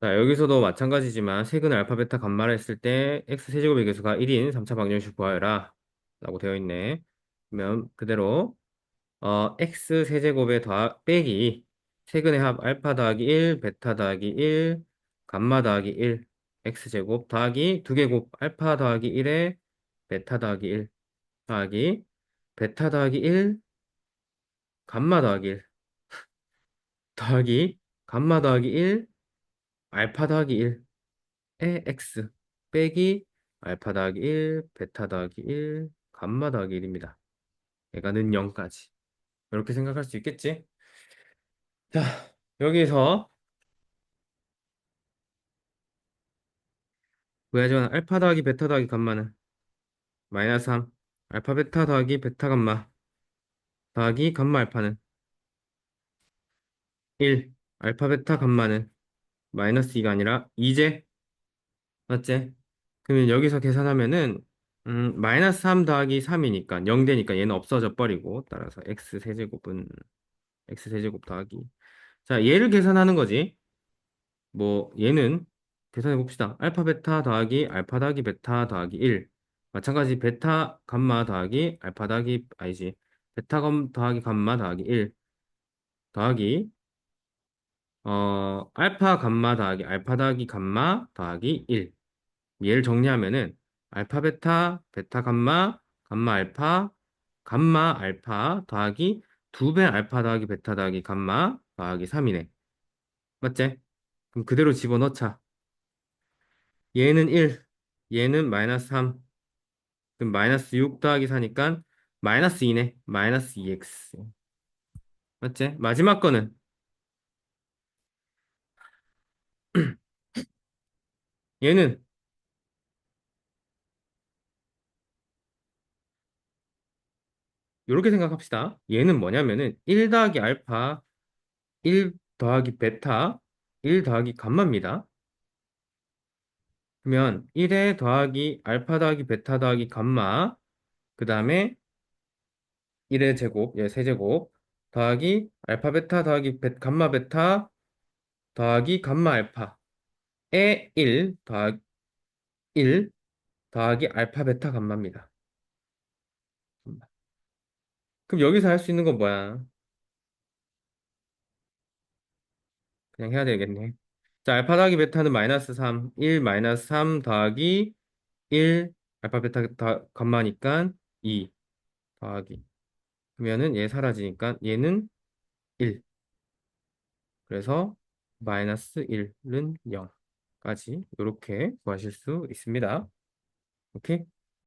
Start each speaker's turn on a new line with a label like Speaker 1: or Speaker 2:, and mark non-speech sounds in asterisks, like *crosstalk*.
Speaker 1: 자, 여기서도 마찬가지지만 세근을 알파, 베타, 감마를 했을 때 x 세제곱의 개수가 1인 3차 방정식 구하여라 라고 되어 있네. 그러면 그대로 어, x 세제곱의 더 빼기 세근의 합 알파 더하기 1, 베타 더하기 1, 감마 더하기 1, x제곱 더하기 두개곱 알파 더하기 1에 베타 더하기 1 더하기 베타 더하기 1, 감마 더하기 1 *laughs* 더하기 감마 더하기 1, 알파 더하기 1에 x 빼기 알파 더하기 1, 베타 더하기 1, 감마 더하기 1입니다. 얘가 는 0까지. 이렇게 생각할 수 있겠지? 자, 여기서 구해야지만 알파 더하기 베타 더하기 감마는 마이너스 3 알파 베타 더하기 베타 감마 더하기 감마 알파는 1 알파 베타 감마는 마이너스 2가 아니라 2제? 맞지? 그러면 여기서 계산하면은 음, 마이너스 3 더하기 3이니까 0 되니까 얘는 없어져 버리고 따라서 x 세제곱은 x 세제곱 더하기. 자 얘를 계산하는 거지. 뭐 얘는 계산해 봅시다. 알파 베타 더하기 알파 더하기 베타 더하기 1 마찬가지 베타 감마 더하기 알파 더하기 아니지. 베타 감 더하기 감마 더하기 1 더하기 어 알파 감마 더하기 알파 더하기 감마 더하기 1 얘를 정리하면은 알파 베타 베타 감마 감마 알파 감마 알파 더하기 두배 알파 더하기 베타 더하기 감마 더하기 3이네 맞지? 그럼 그대로 집어넣자 얘는 1, 얘는 마이너스 3. 그럼 마이너스 6 더하기 4니까 마이너스 2네. 마이너스 2x. 맞지? 마지막 거는 얘는 이렇게 생각합시다. 얘는 뭐냐면은 1 더하기 알파, 1 더하기 베타, 1 더하기 감마입니다. 그러면 1에 더하기 알파 더하기 베타 더하기 감마, 그 다음에 1의 제곱, 얘 세제곱, 더하기 알파 베타 더하기 베, 감마 베타 더하기 감마 알파. 에 1 더하기 1 더하기 알파 베타 감마입니다. 그럼 여기서 할 수 있는 건 뭐야? 그냥 해야 되겠네. 자, 알파 더하기 베타는 마이너스 3, 1 마이너스 3 더하기 1 알파 베타 다, 감마니까 2 더하기 그러면은 얘 사라지니까 얘는 1 그래서 마이너스 1은 0 까지 이렇게 구하실 수 있습니다. 오케이?